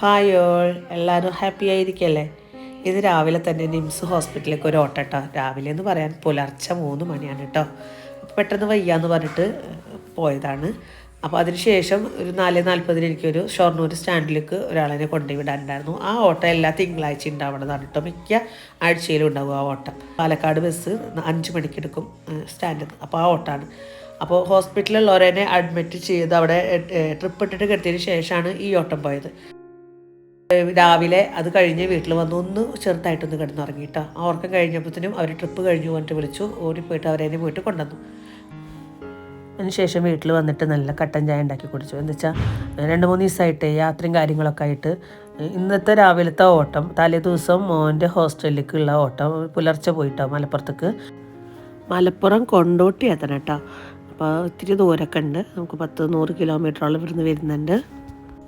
Hi all എല്ലാവരും happy ആയിരിക്കല്ലേ? ഇത് രാവിലെ തന്നെ നിംസ് ഹോസ്പിറ്റലിലേക്ക് ഒരു ഓട്ടം കേട്ടോ രാവിലെ എന്ന് പറയാൻ പുലർച്ചെ മൂന്ന് മണിയാണ് കേട്ടോ പെട്ടെന്ന് വയ്യാന്ന് പറഞ്ഞിട്ട് പോയതാണ്. അപ്പോൾ അതിനുശേഷം ഒരു നാല് നാൽപ്പതിന് എനിക്കൊരു ഷൊർണൂർ സ്റ്റാൻഡിലേക്ക് ഒരാളിനെ കൊണ്ടുവിടാനുണ്ടായിരുന്നു. ആ ഓട്ടം എല്ലാ തിങ്കളാഴ്ച ഉണ്ടാവണതാണ് കേട്ടോ മിക്ക ആഴ്ചയിലും ഉണ്ടാവും ആ ഓട്ടം. പാലക്കാട് ബസ് അഞ്ച് മണിക്ക് എടുക്കും സ്റ്റാൻഡിൽ അപ്പോൾ ആ ഓട്ടമാണ് അപ്പോൾ ഹോസ്പിറ്റലിലുള്ളവരെ അഡ്മിറ്റ് ചെയ്ത് അവിടെ ട്രിപ്പ് ഇട്ടിട്ട് കിടത്തിയതിന് ശേഷമാണ് ഈ ഓട്ടം പോയത്. രാവിലെ അത് കഴിഞ്ഞ് വീട്ടിൽ വന്ന് ഒന്ന് ചെറുതായിട്ടൊന്ന് കിടന്നുറങ്ങിയിട്ടോ. ആ ഉറക്കം കഴിഞ്ഞപ്പോഴത്തേനും അവർ ട്രിപ്പ് കഴിഞ്ഞു പറഞ്ഞിട്ട് വിളിച്ചു. ഓടിപ്പോയിട്ട് അവരെ പോയിട്ട് കൊണ്ടുവന്നു. അതിനുശേഷം വീട്ടിൽ വന്നിട്ട് നല്ല കട്ടൻ ചായ ഉണ്ടാക്കി കുടിച്ചു. എന്ന് വെച്ചാൽ രണ്ട് മൂന്ന് ദിവസമായിട്ട് യാത്രയും കാര്യങ്ങളൊക്കെ ആയിട്ട് ഇന്നത്തെ രാവിലത്തെ ഓട്ടം തലേ ദിവസം മോന്റെ ഹോസ്റ്റലിലേക്കുള്ള ഓട്ടം പുലർച്ചെ പോയിട്ടോ മലപ്പുറത്തേക്ക്. മലപ്പുറം കൊണ്ടോട്ടി എത്തണം കേട്ടോ അപ്പോൾ ഇത്തിരി ദൂരമൊക്കെ ഉണ്ട്. നമുക്ക് പത്ത് നൂറ് കിലോമീറ്ററോളം ഇവിടുന്ന് വരുന്നുണ്ട്.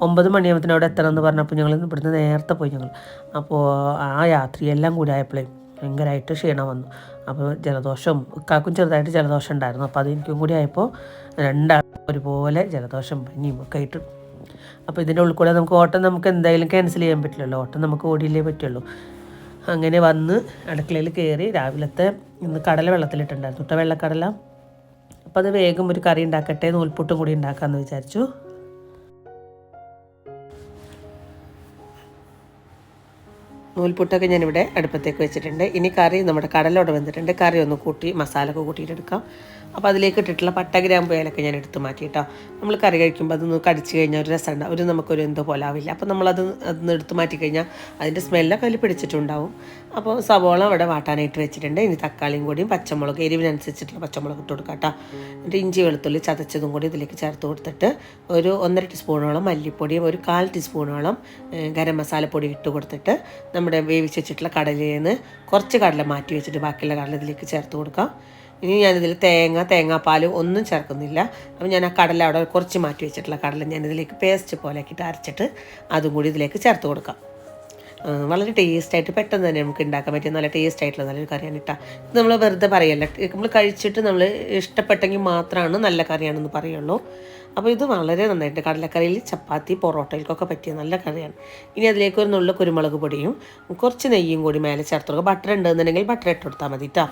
ഒമ്പത് മണിയാകുമ്പത്തിന് അവിടെ എത്തണം എന്ന് പറഞ്ഞപ്പോൾ ഞങ്ങൾ ഇവിടുന്ന് നേരത്തെ പോയി ഞങ്ങൾ. അപ്പോൾ ആ യാത്രയെല്ലാം കൂടി ആയപ്പോഴേ ഭയങ്കരമായിട്ട് ക്ഷീണം വന്നു. അപ്പോൾ ജലദോഷം ഇക്കാക്കും ചെറുതായിട്ട് ജലദോഷം ഉണ്ടായിരുന്നു. അപ്പോൾ അത് എനിക്കും കൂടി ആയപ്പോൾ രണ്ടാൾ ഒരുപോലെ ജലദോഷം പനിയും ഒക്കെ ആയിട്ട്. അപ്പോൾ ഇതിന്റെ ഉള്ളിൽ കൂടെ നമുക്ക് ഓട്ടം നമുക്ക് എന്തായാലും ക്യാൻസൽ ചെയ്യാൻ പറ്റില്ലല്ലോ. ഓട്ടം നമുക്ക് ഓടിയില്ലേ പറ്റുള്ളൂ. അങ്ങനെ വന്ന് അടുക്കളയിൽ കയറി രാവിലത്തെ ഇന്ന് കടല വെള്ളത്തിലിട്ടുണ്ടായിരുന്നു. ഇട്ട വെള്ളക്കടല. അപ്പോൾ അത് വേഗം ഒരു കറി ഉണ്ടാക്കട്ടെ നൂൽപുട്ടും കൂടി ഉണ്ടാക്കാമെന്ന് വിചാരിച്ചു. നൂൽപുട്ടൊക്കെ ഞാനിവിടെ അടുപ്പത്തേക്ക് വെച്ചിട്ടുണ്ട്. ഇനി കറി നമ്മുടെ കടലോടെ വന്നിട്ടുണ്ട് കറി ഒന്ന് കൂട്ടി മസാല കൂട്ടിയിട്ടെടുക്കാം. അപ്പോൾ അതിലേക്ക് ഇട്ടിട്ടുള്ള പട്ട ഗ്രാമ്പു ഏലൊക്കെ ഞാൻ എടുത്ത് മാറ്റിയിട്ടോ. നമ്മൾ കറി കഴിക്കുമ്പോൾ അതൊന്ന് കടിച്ചു കഴിഞ്ഞാൽ ഒരു രസം ഉണ്ടാവും ഒരു നമുക്കൊരു എന്തോ പോലെ ആവില്ല. അപ്പോൾ നമ്മളത് അതൊന്ന് എടുത്ത് മാറ്റി കഴിഞ്ഞാൽ അതിന്റെ സ്മെല്ലൊക്കെ അതിൽ പിടിച്ചിട്ടുണ്ടാവും. അപ്പോൾ സവോള അവിടെ വാട്ടാനായിട്ട് വെച്ചിട്ടുണ്ട്. ഇനി തക്കാളിയും കൂടിയും പച്ചമുളക് എരിവിനനുസരിച്ചിട്ടുള്ള പച്ചമുളക് ഇട്ട് കൊടുക്കാം കേട്ടോ എന്നിട്ട് ഇഞ്ചി വെളുത്തുള്ളി ചതച്ചതും കൂടി ഇതിലേക്ക് ചേർത്ത് കൊടുത്തിട്ട് ഒരു ഒന്നര ടീസ്പൂണോളം മല്ലിപ്പൊടിയും ഒരു കാൽ ടീസ്പൂണോളം ഗരം മസാലപ്പൊടി ഇട്ട് കൊടുത്തിട്ട് നമ്മുടെ വേവിച്ച് വെച്ചിട്ടുള്ള കടലയിൽ നിന്ന് കുറച്ച് കടല മാറ്റി വെച്ചിട്ട് ബാക്കിയുള്ള കടല ഇതിലേക്ക് ചേർത്ത് കൊടുക്കാം. ഇനി ഞാനിതിൽ തേങ്ങ തേങ്ങാപ്പാൽ ഒന്നും ചേർക്കുന്നില്ല. അപ്പോൾ ഞാൻ ആ കടല അവിടെ കുറച്ച് മാറ്റി വെച്ചിട്ടുള്ള കടല ഞാനിതിലേക്ക് പേസ്റ്റ് പോലെ ആക്കിയിട്ട് അരച്ചിട്ട് അതും കൂടി ഇതിലേക്ക് ചേർത്ത് കൊടുക്കാം. വളരെ ടേസ്റ്റായിട്ട് പെട്ടെന്ന് തന്നെ നമുക്ക് ഉണ്ടാക്കാൻ പറ്റിയ നല്ല ടേസ്റ്റ് ആയിട്ടുള്ള നല്ലൊരു കറിയാണ് കേട്ടോ ഇത് നമ്മൾ വെറുതെ പറയല്ല. നമ്മൾ കഴിച്ചിട്ട് നമ്മൾ ഇഷ്ടപ്പെട്ടെങ്കിൽ മാത്രമാണ് നല്ല കറിയാണെന്ന് പറയുള്ളൂ. അപ്പോൾ ഇത് വളരെ നന്നായിട്ട് കടലക്കറിയിൽ ചപ്പാത്തി പൊറോട്ടയിൽക്കൊക്കെ പറ്റിയ നല്ല കറിയാണ്. ഇനി അതിലേക്ക് ഒരു നുള്ള കുരുമുളക് പൊടിയും കുറച്ച് നെയ്യും കൂടി മേലെ ചേർത്ത് കൊടുക്കുക ബട്ടർ ഉണ്ടെന്നുണ്ടെങ്കിൽ ബട്ടർ ഇട്ട് കൊടുത്താൽ മതി കേട്ടോ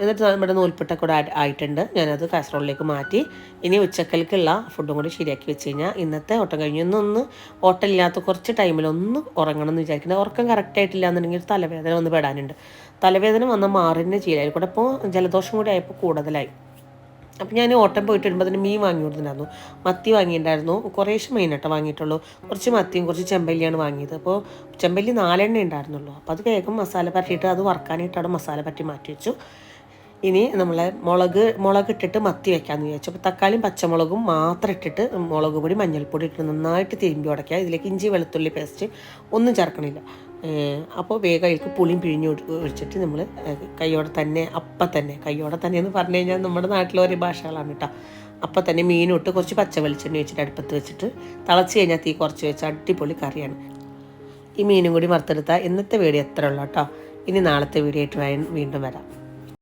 എന്നിട്ട് നമ്മുടെ നൂൽപ്പുട്ട കൂടെ ആയിട്ടുണ്ട്. ഞാനത് കാസറോളിലേക്ക് മാറ്റി. ഇനി ഉച്ചക്കൽക്കുള്ള ഫുഡും കൂടി ശരിയാക്കി വെച്ച് കഴിഞ്ഞാൽ ഇന്നത്തെ ഓട്ടം കഴിഞ്ഞ് ഇന്നൊന്ന് ഓട്ടമില്ലാത്ത കുറച്ച് ടൈമിൽ ഒന്ന് ഉറങ്ങണം എന്ന് വിചാരിക്കുന്നത് ഉറക്കം കറക്റ്റ് ആയിട്ടില്ല എന്നുണ്ടെങ്കിൽ തലവേദന വന്ന് പെടാനുണ്ട്. തലവേദന വന്ന് മാറിന്റെ അതിൽ കൂടെ ഇപ്പോൾ ജലദോഷം കൂടി ആയപ്പോൾ കൂടുതലായി. അപ്പം ഞാൻ ഓട്ടം പോയിട്ട് വരുമ്പോൾ അതിന് മീൻ വാങ്ങി കൊടുത്തിട്ടുണ്ടായിരുന്നു. മത്തി വാങ്ങിയിട്ടുണ്ടായിരുന്നു. കുറേശ്ശെ മീൻ കേട്ടോ വാങ്ങിയിട്ടുള്ളൂ. കുറച്ച് മത്തിയും കുറച്ച് ചെമ്പല്ലിയാണ് വാങ്ങിയത്. അപ്പോൾ ചെമ്പല്ലി നാലെണ്ണ ഉണ്ടായിരുന്നുള്ളൂ. അപ്പോൾ അത് വേഗം മസാല പറ്റിയിട്ട് അത് വറക്കാനായിട്ട് മസാല പറ്റി മാറ്റി വെച്ചു. ഇനി നമ്മൾ മുളക് മുളക് ഇട്ടിട്ട് മത്തി വെക്കാമെന്ന് വിചാരിച്ചു. അപ്പോൾ തക്കാളിയും പച്ചമുളകും മാത്രം ഇട്ടിട്ട് മുളക് പൊടി മഞ്ഞൾപ്പൊടി ഇട്ട് നന്നായിട്ട് തിരുമ്പി ഉടയ്ക്കുക. ഇതിലേക്ക് ഇഞ്ചി വെളുത്തുള്ളി പേസ്റ്റ് ഒന്നും ചേർക്കണില്ല. അപ്പോൾ വേഗം അതിൽക്ക് പുളിയും പിഴിഞ്ഞ് ഒഴി- ഒഴിച്ചിട്ട് നമ്മൾ കൈയോടെ തന്നെ അപ്പം തന്നെ കൈയോടെ തന്നെ എന്ന് പറഞ്ഞു കഴിഞ്ഞാൽ നമ്മുടെ നാട്ടിലെ ഒരേ ഭാഷകളാണ് കേട്ടോ അപ്പം തന്നെ മീനിട്ട് കുറച്ച് പച്ച വെളിച്ചെണ്ണ വെച്ചിട്ട് അടുപ്പത്ത് വെച്ചിട്ട് തിളച്ച് കഴിഞ്ഞാൽ തീ കുറച്ച് വെച്ച് അടിപൊളി കറിയാണ്. ഈ മീനും കൂടി വറുത്തെടുത്താൽ ഇന്നത്തെ വീഡിയോ എത്ര ഉള്ളൂ കേട്ടോ ഇനി നാളത്തെ വീഡിയോ ആയിട്ട് വീണ്ടും വരാം.